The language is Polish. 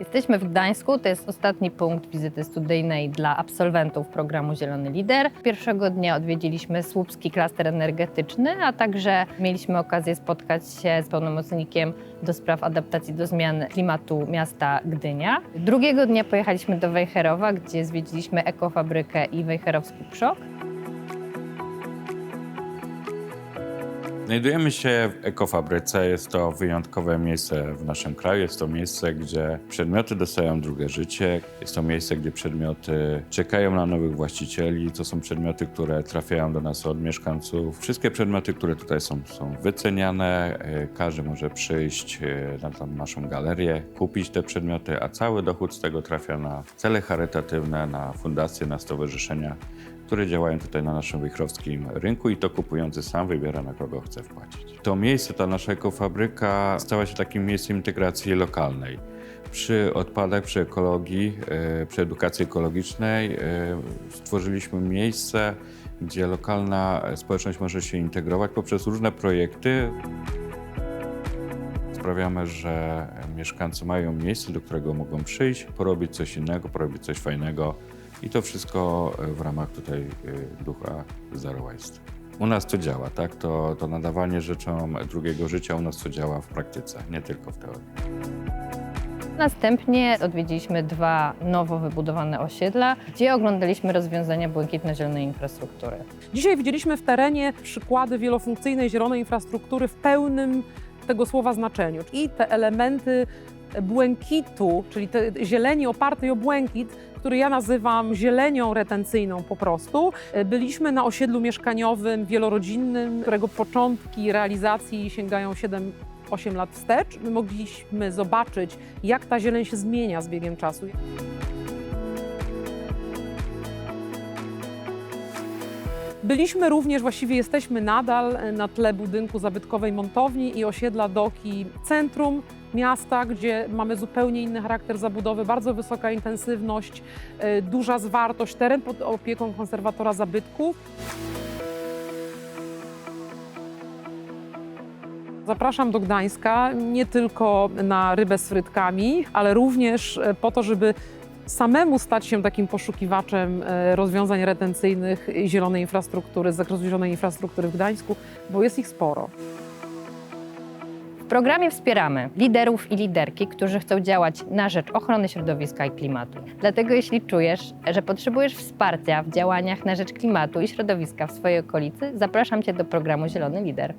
Jesteśmy w Gdańsku, to jest ostatni punkt wizyty studyjnej dla absolwentów programu Zielony Lider. Pierwszego dnia odwiedziliśmy Słupski klaster energetyczny, a także mieliśmy okazję spotkać się z pełnomocnikiem do spraw adaptacji do zmian klimatu miasta Gdynia. Drugiego dnia pojechaliśmy do Wejherowa, gdzie zwiedziliśmy ekofabrykę i wejherowski przok. Znajdujemy się w ekofabryce. Jest to wyjątkowe miejsce w naszym kraju. Jest to miejsce, gdzie przedmioty dostają drugie życie. Jest to miejsce, gdzie przedmioty czekają na nowych właścicieli. To są przedmioty, które trafiają do nas od mieszkańców. Wszystkie przedmioty, które tutaj są, są wyceniane. E, Każdy może przyjść e, na naszą galerię, kupić te przedmioty, a cały dochód z tego trafia na cele charytatywne, na fundacje, na stowarzyszenia które działają tutaj na naszym wichrowskim rynku i to kupujący sam wybiera, na kogo chce wpłacić. To miejsce, ta nasza ekofabryka stała się takim miejscem integracji lokalnej. Przy odpadach, przy ekologii, e, przy edukacji ekologicznej e, stworzyliśmy miejsce, gdzie lokalna społeczność może się integrować poprzez różne projekty. Sprawiamy, że mieszkańcy mają miejsce, do którego mogą przyjść, porobić coś innego, porobić coś fajnego i to wszystko w ramach tutaj y, ducha Zero Waste. U nas to działa, tak? To, to nadawanie rzeczom drugiego życia u nas to działa w praktyce, nie tylko w teorii. Następnie odwiedziliśmy dwa nowo wybudowane osiedla, gdzie oglądaliśmy rozwiązania błękitno-zielonej infrastruktury. Dzisiaj widzieliśmy w terenie przykłady wielofunkcyjnej zielonej infrastruktury w pełnym tego słowa znaczeniu. I te elementy błękitu, czyli te zieleni opartej o błękit, który ja nazywam zielenią retencyjną po prostu. Byliśmy na osiedlu mieszkaniowym wielorodzinnym, którego początki realizacji sięgają 7-8 lat wstecz. My mogliśmy zobaczyć, jak ta zieleń się zmienia z biegiem czasu. Byliśmy również, właściwie jesteśmy nadal na tle budynku zabytkowej montowni i osiedla Doki Centrum miasta, gdzie mamy zupełnie inny charakter zabudowy, bardzo wysoka intensywność, y, duża zwartość, teren pod opieką konserwatora zabytków. Zapraszam do Gdańska nie tylko na rybę z frytkami, ale również e, po to, żeby samemu stać się takim poszukiwaczem e, rozwiązań retencyjnych i zielonej infrastruktury, z zakresu zielonej infrastruktury w Gdańsku, bo jest ich sporo. W programie wspieramy liderów i liderki, którzy chcą działać na rzecz ochrony środowiska i klimatu. Dlatego jeśli czujesz, że potrzebujesz wsparcia w działaniach na rzecz klimatu i środowiska w swojej okolicy, zapraszam Cię do programu Zielony Lider.